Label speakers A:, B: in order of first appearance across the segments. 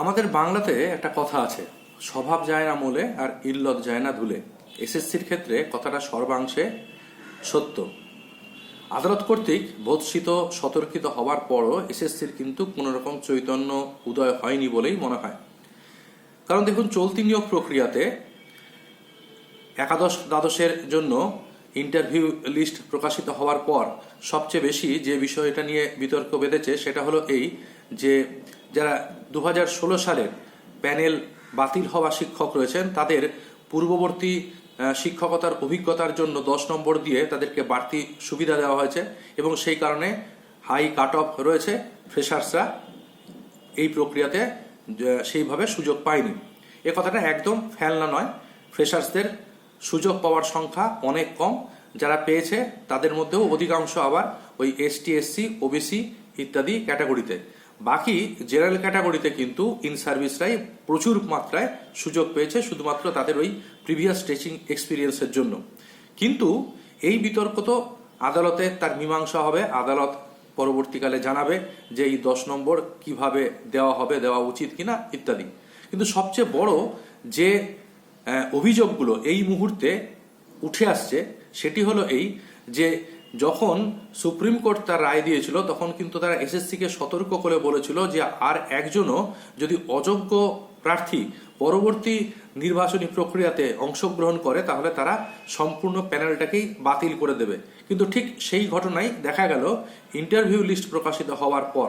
A: আমাদের বাংলাতে একটা কথা আছে, স্বভাব যায় না মোলে আর ইল্লত যায় না ধুলে। এসএসসির ক্ষেত্রে কথাটা সর্বাংশে সত্য। আদালত কর্তৃক বোধশিত সতর্কিত হবার পরও এসএসসির কিন্তু কোনো রকম চৈতন্য উদয় হয়নি বলেই মনে হয়। কারণ দেখুন, চলতি নিয়োগ প্রক্রিয়াতে একাদশ দ্বাদশের জন্য ইন্টারভিউ লিস্ট প্রকাশিত হওয়ার পর সবচেয়ে বেশি যে বিষয়টা নিয়ে বিতর্ক বেঁধেছে সেটা হলো এই যে যারা দু হাজার ষোলো সালের প্যানেল বাতিল হওয়া শিক্ষক রয়েছেন, তাদের পূর্ববর্তী শিক্ষকতার অভিজ্ঞতার জন্য দশ নম্বর দিয়ে তাদেরকে বাড়তি সুবিধা দেওয়া হয়েছে এবং সেই কারণে হাই কাট অফ রয়েছে ফ্রেশার্সরা এই প্রক্রিয়াতে সেইভাবে সুযোগ পায়নি। এ কথাটা একদম ফেলনা নয়। ফ্রেশার্সদের সুযোগ পাওয়ার সংখ্যা অনেক কম। যারা পেয়েছে, তাদের মধ্যেও অধিকাংশ আবার ওই এসটি এসসি ওবিসি ইত্যাদি ক্যাটাগরিতে। বাকি জেনারেল ক্যাটাগরিতে কিন্তু ইন সার্ভিসরাই প্রচুর মাত্রায় সুযোগ পেয়েছে, শুধুমাত্র তাদের ওই প্রিভিয়াস টিচিং এক্সপিরিয়েন্সের জন্য। কিন্তু এই বিতর্ক তো আদালতে তার মীমাংসা হবে, আদালত পরবর্তীকালে জানাবে যে এই দশ নম্বর কীভাবে দেওয়া হবে, দেওয়া উচিত কিনা ইত্যাদি। কিন্তু সবচেয়ে বড় যে অভিযোগগুলো এই মুহূর্তে উঠে আসছে, সেটি হলো এই যে যখন সুপ্রিম কোর্ট তার রায় দিয়েছিল, তখন কিন্তু তারা এসএসসিকে সতর্ক করে বলেছিল যে আর একজনও যদি অযোগ্য প্রার্থী পরবর্তী নির্বাচনী প্রক্রিয়াতে অংশগ্রহণ করে, তাহলে তারা সম্পূর্ণ প্যানেলটাকেই বাতিল করে দেবে। কিন্তু ঠিক সেই ঘটনাই দেখা গেল, ইন্টারভিউ লিস্ট প্রকাশিত হওয়ার পর।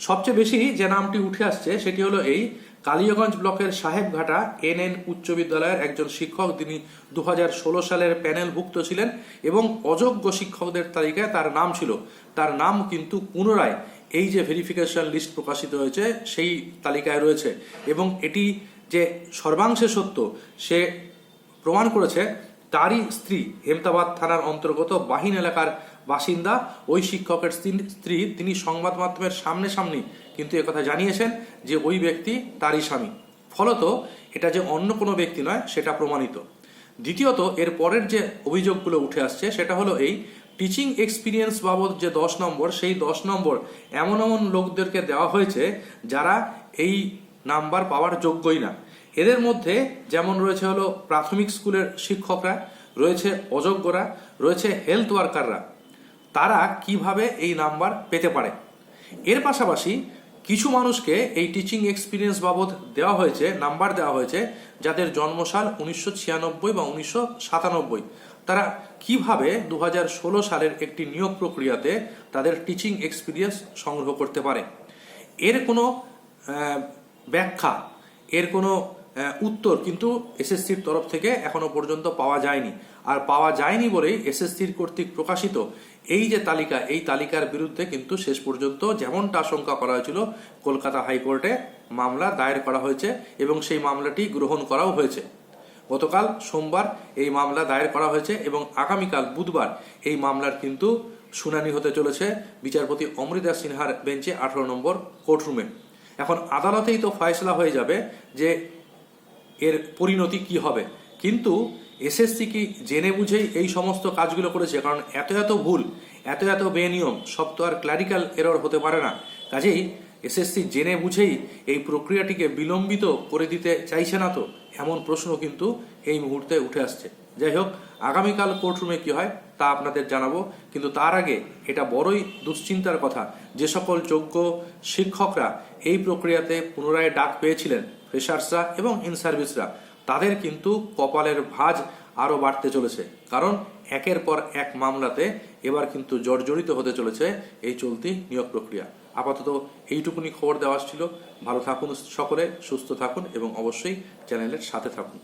A: সবচেয়ে বেশি যে নামটি উঠে আসছে, সেটি হলো এই কালিয়াগঞ্জ ব্লকের সাহেবঘাটা এন এন উচ্চ বিদ্যালয়ের একজন শিক্ষক তিনি দু হাজার ষোলো সালের প্যানেলভুক্ত ছিলেন এবং অযোগ্য শিক্ষকদের তালিকায় তার নাম ছিল। তার নাম কিন্তু পুনরায় এই যে ভেরিফিকেশন লিস্ট প্রকাশিত হয়েছে, সেই তালিকায় রয়েছে এবং এটি যে সর্বাংশে সত্য, সে প্রমাণ করেছে, তারই স্ত্রী হেমতাবাদ থানার অন্তর্গত বাহিন এলাকার বাসিন্দা, ওই শিক্ষকের স্ত্রী- তিনি সংবাদ মাধ্যমের সামনে সামনে কিন্তু একথা জানিয়েছেন যে ওই ব্যক্তি তারই স্বামী। ফলত এটা যে অন্য কোনো ব্যক্তি নয়, সেটা প্রমাণিত। দ্বিতীয়ত, এর পরের যে অভিযোগগুলো উঠে আসছে, সেটা হলো এই টিচিং এক্সপিরিয়েন্স বাবদ যে দশ নম্বর, সেই দশ নম্বর এমন এমন লোকদেরকে দেওয়া হয়েছে যারা এই নাম্বার পাওয়ার যোগ্যই না। এদের মধ্যে যেমন রয়েছে হলো প্রাথমিক স্কুলের শিক্ষকরা, রয়েছে অযোগ্যরা, রয়েছে হেলথ ওয়ার্কাররা তারা কীভাবে এই নাম্বার পেতে পারে? এর পাশাপাশি কিছু মানুষকে এই টিচিং এক্সপিরিয়েন্স বাবদ দেওয়া হয়েছে, নাম্বার দেওয়া হয়েছে, যাদের জন্মসাল উনিশশো ছিয়ানব্বই বা উনিশশো সাতানব্বই। তারা কীভাবে দু ষোলো সালের একটি নিয়োগ প্রক্রিয়াতে তাদের টিচিং এক্সপিরিয়েন্স সংগ্রহ করতে পারে? এর কোনো ব্যাখ্যা, এর কোনো উত্তর কিন্তু এসএসসির তরফ থেকে এখনও পর্যন্ত পাওয়া যায়নি। আর পাওয়া যায়নি বলেই এসএসসির কর্তৃক প্রকাশিত এই যে তালিকা, এই তালিকার বিরুদ্ধে কিন্তু শেষ পর্যন্ত যেমনটা আশঙ্কা করা হয়েছিল, কলকাতা হাইকোর্টে মামলা দায়ের করা হয়েছে এবং সেই মামলাটি গ্রহণ করাও হয়েছে। গতকাল সোমবার এই মামলা দায়ের করা হয়েছে এবং আগামীকাল বুধবার এই মামলার কিন্তু শুনানি হতে চলেছে বিচারপতি অমৃতা সিনহার বেঞ্চে আঠারো নম্বর কোর্টরুমে। এখন আদালতেই তো ফয়সলা হয়ে যাবে যে এর পরিণতি কি হবে? কিন্তু এসএসসি কি জেনে বুঝেই এই সমস্ত কাজগুলো করেছে? কারণ এত এত ভুল, এত এত বেনিয়ম, সব তো আর ক্লারিক্যাল এরর হতে পারে না। কাজেই এসএসসি জেনে বুঝেই এই প্রক্রিয়াটিকে বিলম্বিত করে দিতে চাইছে না তো? এমন প্রশ্ন কিন্তু এই মুহূর্তে উঠে আসছে। যাই হোক, আগামীকাল কোর্টরুমে কি হয়, তা আপনাদের জানাব। কিন্তু তার আগে এটা বড়ই দুশ্চিন্তার কথা। যে সকল যোগ্য শিক্ষকরা এই প্রক্রিয়াতে পুনরায় ডাক পেয়েছিলেন ফ্রেশার্সরা এবং ইন সার্ভিসরা তাদের কিন্তু কপালের ভাজ আরও বাড়তে চলেছে। কারণ একের পর এক মামলাতে এবার কিন্তু জর্জরিত হতে চলেছে এই চলতি নিয়োগ প্রক্রিয়া। আপাতত এইটুকুনি খবর দেওয়া ছিল ভালো থাকুন সকলে, সুস্থ থাকুন এবং অবশ্যই চ্যানেলের সাথে থাকুন।